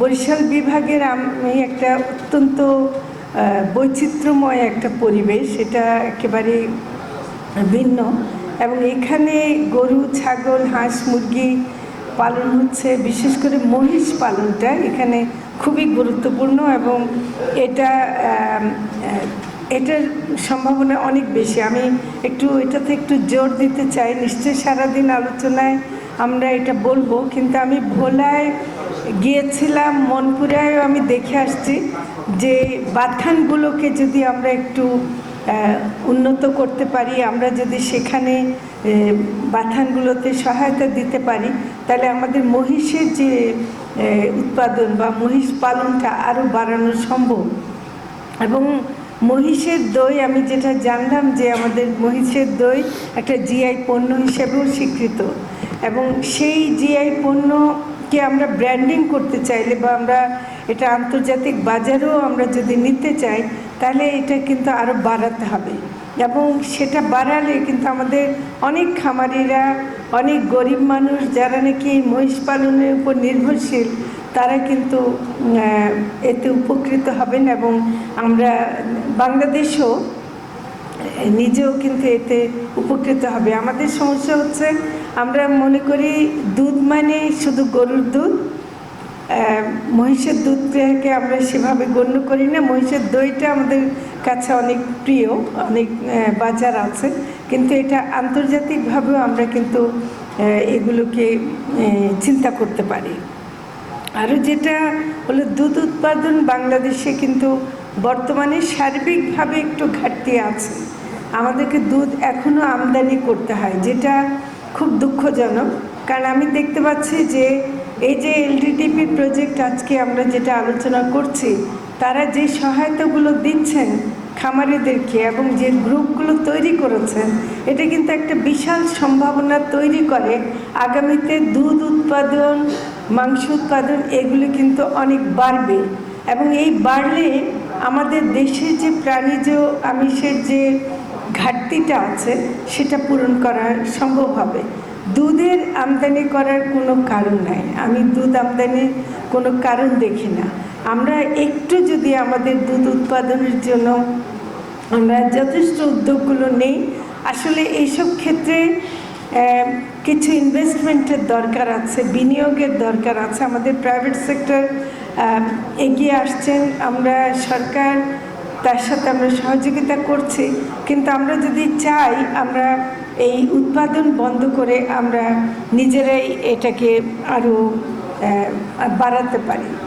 বরিশাল বিভাগের আমি একটা অত্যন্ত বৈচিত্র্যময় একটা পরিবেশ, এটা একেবারে ভিন্ন। এবং এখানে গরু, ছাগল, হাঁস, মুরগি পালন হচ্ছে, বিশেষ করে মহিষ পালনটা এখানে খুবই গুরুত্বপূর্ণ এবং এটা এটার সম্ভাবনা অনেক বেশি। আমি একটু এটাতে একটু জোর দিতে চাই। নিশ্চয়ই সারাদিন আলোচনায় আমরা এটা বলব, কিন্তু আমি ভোলায় গিয়েছিলাম, মনপুরায়ও আমি দেখে আসছি যে বাথানগুলোকে যদি আমরা একটু উন্নত করতে পারি, আমরা যদি সেখানে বাথানগুলোতে সহায়তা দিতে পারি, তাহলে আমাদের মহিষের যে উৎপাদন বা মহিষ পালনটা আরও বাড়ানো সম্ভব। এবং মহিষের দই, আমি যেটা জানলাম যে আমাদের মহিষের দই একটা জিআই পণ্য হিসেবেও স্বীকৃত। এবং সেই জিআই পণ্যকে আমরা ব্র্যান্ডিং করতে চাইলে বা আমরা এটা আন্তর্জাতিক বাজারেও আমরা যদি নিতে চাই, তাহলে এটা কিন্তু আরও বাড়াতে হবে। এবং সেটা বাড়ালে কিন্তু আমাদের অনেক খামারিরা, অনেক গরিব মানুষ যারা নাকি মহিষ পালনের উপর নির্ভরশীল, তারা কিন্তু এতে উপকৃত হবেন এবং আমরা বাংলাদেশও নিজেও কিন্তু এতে উপকৃত হবে। আমাদের সমস্যা হচ্ছে, আমরা মনে করি দুধ মানে শুধু গরুর দুধ মহিষের দুধটাকে আমরা সেভাবে গণ্য করি না। মহিষের দইটা আমাদের কাছে অনেক প্রিয়, অনেক বাজার আছে। কিন্তু এটা আন্তর্জাতিকভাবেও আমরা কিন্তু এগুলোকে চিন্তা করতে পারি। আরও যেটা হলো দুধ উৎপাদন বাংলাদেশে কিন্তু বর্তমানে সার্বিকভাবে একটু ঘাটতি আছে। আমাদেরকে দুধ এখনও আমদানি করতে হয়, যেটা খুব দুঃখজনক। কারণ আমি দেখতে পাচ্ছি যে এই যে এলডিডিপি প্রজেক্ট আজকে আমরা যেটা আলোচনা করছি, তারা যে সহায়তাগুলো দিচ্ছেন খামারিদেরকে এবং যে গ্রুপগুলো তৈরি করেছেন, এটা কিন্তু একটা বিশাল সম্ভাবনা তৈরি করে। আগামীতে দুধ উৎপাদন মাংস উৎপাদন এগুলো কিন্তু অনেক বাড়বে। এবং এই বাড়লে আমাদের দেশে যে প্রাণীজ আমিষের যে ঘাটতিটা আছে, সেটা পূরণ করা সম্ভব হবে। দুধের আমদানি করার কোনো কারণ নাই। আমি দুধ আমদানির কোনো কারণ দেখি না। আমরা একটু যদি আমাদের দুধ উৎপাদনের জন্য আমরা যথেষ্ট উদ্যোগগুলো নেই, আসলে এইসব ক্ষেত্রে কিছু ইনভেস্টমেন্টের দরকার আছে, বিনিয়োগের দরকার আছে। আমাদের প্রাইভেট সেক্টর এগিয়ে আসছেন। আমরা সরকার, তার সাথে আমরা সহযোগিতা করছি। কিন্তু আমরা যদি চাই, আমরা এই উৎপাদন বন্ধ করে আমরা নিজেরাই এটাকে আরও বাড়াতে পারি।